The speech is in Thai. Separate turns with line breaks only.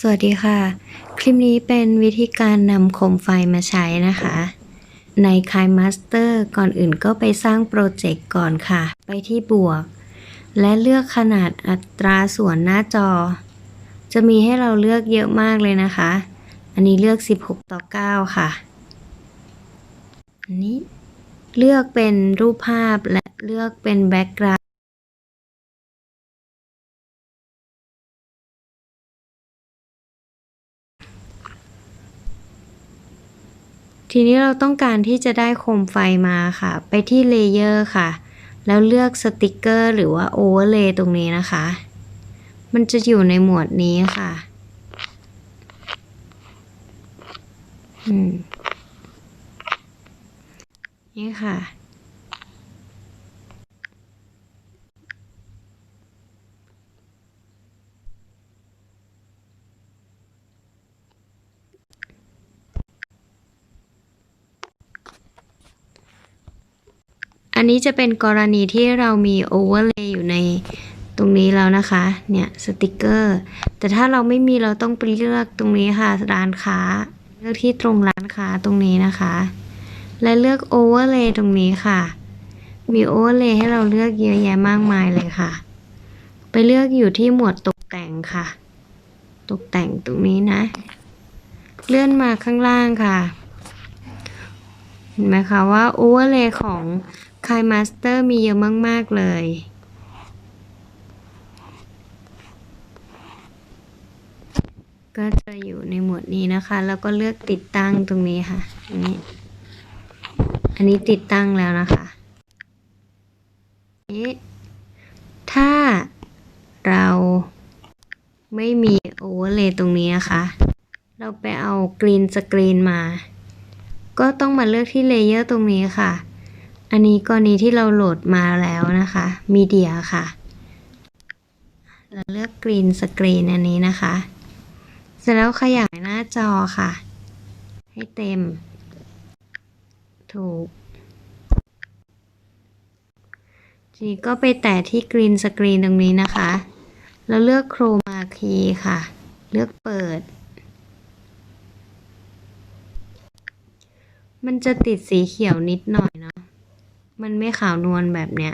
สวัสดีค่ะ คลิปนี้เป็นวิธีการนำโคมไฟมาใช้นะคะ ในคายมาสเตอร์ก่อนอื่นก็ไปสร้างโปรเจกต์ก่อนค่ะ ไปที่บวก และเลือกขนาดอัตราส่วนหน้าจอ จะมีให้เราเลือกเยอะมากเลยนะคะ อันนี้เลือก 16 ต่อ 9 ค่ะ อันนี้เลือกเป็นรูปภาพและเลือกเป็นแบ็กกราว ทีนี้เราต้องการที่จะได้โคมไฟมาค่ะ ไปที่เลเยอร์ค่ะ แล้วเลือกสติกเกอร์หรือว่าโอเวอร์เลย์ตรงนี้นะคะ มันจะอยู่ในหมวดนี้ค่ะอืมนี่ค่ะ อันนี้จะเป็นกรณีที่เรามีโอเวอร์เลย์อยู่ในตรงนี้แล้วนะคะ เนี่ยสติกเกอร์ แต่ถ้าเราไม่มีเราต้องไปเลือกตรงนี้ค่ะร้านค้า เลือกที่ตรงร้านค้าตรงนี้นะคะ และเลือกโอเวอร์เลย์ตรงนี้ค่ะ มีโอเวอร์เลย์ให้เราเลือกเยอะแยะมากมายเลยค่ะ ไปเลือกอยู่ที่หมวดตกแต่งค่ะ ตกแต่งตรงนี้นะ เลื่อนมาข้างล่างค่ะเห็นไหมคะว่าโอเวอร์เลย์ของ คายมาสเตอร์มีเยอะมาก ๆ เลย ก็จะอยู่ในหมวดนี้นะคะ แล้วก็เลือกติดตั้งตรงนี้ค่ะ อันนี้ อันนี้ติดตั้งแล้วนะคะนี้ถ้าเราไม่มีโอเวอร์เลย์ตรงนี้นะคะ เราไปเอากรีนสกรีนมา ก็ต้องมาเลือกที่เลเยอร์ตรงนี้ค่ะ อันนี้กรณีที่เราโหลดมาแล้วนะคะมีเดียค่ะ เราเลือกกรีนสกรีนอันนี้นะคะ เสร็จแล้วขยายหน้าจอค่ะ ให้เต็ม ถูกทีนี้ก็ไปแตะที่กรีนสกรีนตรงนี้นะคะ แล้วเลือกโครมาคีค่ะ เลือกเปิด มันจะติดสีเขียวนิดหน่อยเนาะ มันไม่ขาวนวลแบบเนี้ย